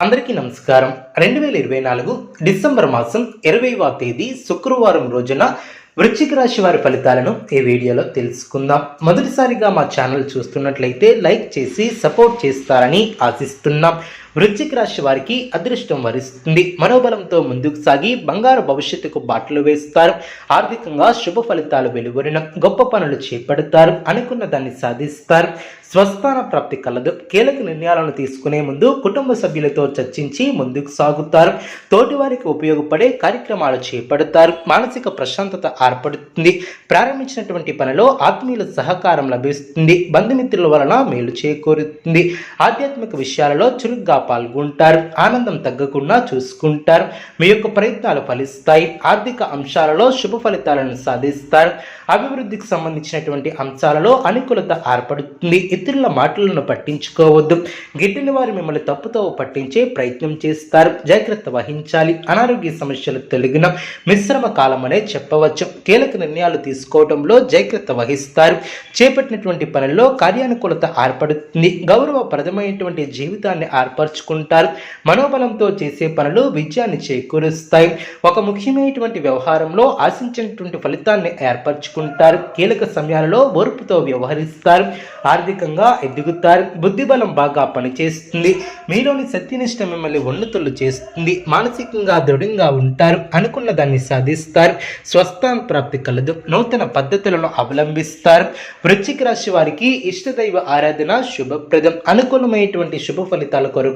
అందరికీ నమస్కారం. రెండు వేల ఇరవై నాలుగు డిసెంబర్ మాసం ఇరవైవ తేదీ శుక్రవారం రోజున వృశ్చిక రాశి వారి ఫలితాలను ఈ వీడియోలో తెలుసుకుందాం. మొదటిసారిగా మా ఛానల్ చూస్తున్నట్లయితే లైక్ చేసి సపోర్ట్ చేస్తారని ఆశిస్తున్నాం. వృశ్చిక రాశి వారికి అదృష్టం వరిస్తుంది. మనోబలంతో ముందుకు సాగి బంగారు భవిష్యత్తుకు బాటలు వేస్తారు. ఆర్థికంగా శుభ ఫలితాలు వెలువరిన గొప్ప పనులు చేపడతారు. అనుకున్న దాన్ని సాధిస్తారు. స్వస్థాన ప్రాప్తి కలదు. కీలక నిర్ణయాలను తీసుకునే ముందు కుటుంబ సభ్యులతో చర్చించి ముందుకు సాగుతారు. తోటివారికి ఉపయోగపడే కార్యక్రమాలు చేపడతారు. మానసిక ప్రశాంతత ఏర్పడుతుంది. ప్రారంభించినటువంటి పనిలో ఆత్మీయుల సహకారం లభిస్తుంది. బంధుమిత్రుల వలన మేలు చేకూరుతుంది. ఆధ్యాత్మిక విషయాలలో చురుగ్గా పాల్గొంటారు ఆనందం తగ్గకుండా చూసుకుంటారు మీ యొక్క ప్రయత్నాలు ఫలిస్తాయి ఆర్థిక అంశాలలో శుభ ఫలితాలను సాధిస్తారు అభివృద్ధికి సంబంధించినటువంటి అంశాలలో అనుకూలత ఏర్పడుతుంది ఇతరుల మాటలను పట్టించుకోవద్దు గిట్టిన వారు మిమ్మల్ని తప్పుతో పట్టించే ప్రయత్నం చేస్తారు జాగ్రత్త వహించాలి అనారోగ్య సమస్యలు తొలగిన మిశ్రమ కాలం అనే చెప్పవచ్చు కీలక నిర్ణయాలు తీసుకోవడంలో జాగ్రత్త వహిస్తారు చేపట్టినటువంటి పనుల్లో కార్యానుకూలత ఏర్పడుతుంది గౌరవప్రదమైనటువంటి జీవితాన్ని ఏర్పరచుకుంటారు మనోబలంతో చేసే పనులు విజయాన్ని చేకూరుస్తాయి. ఒక ముఖ్యమైనటువంటి వ్యవహారంలో ఆశించినటువంటి ఫలితాన్ని ఏర్పరచుకుంటారు. కీలక సమయాలలో ఓర్పుతో వ్యవహరిస్తారు. ఆర్థికంగా ఎదుగుతారు. బుద్ధిబలం బాగా పనిచేస్తుంది. మీలోని సత్యనిష్ట మిమ్మల్ని ఉన్నతులు చేస్తుంది. మానసికంగా దృఢంగా ఉంటారు. అనుకున్న దాన్ని సాధిస్తారు. స్వస్థాన ప్రాప్తి కలదు. నూతన పద్ధతులను అవలంబిస్తారు. వృశ్చిక రాశి వారికి ఇష్టదైవ ఆరాధన శుభప్రదం. అనుకూలమైనటువంటి శుభ ఫలితాల కొరకు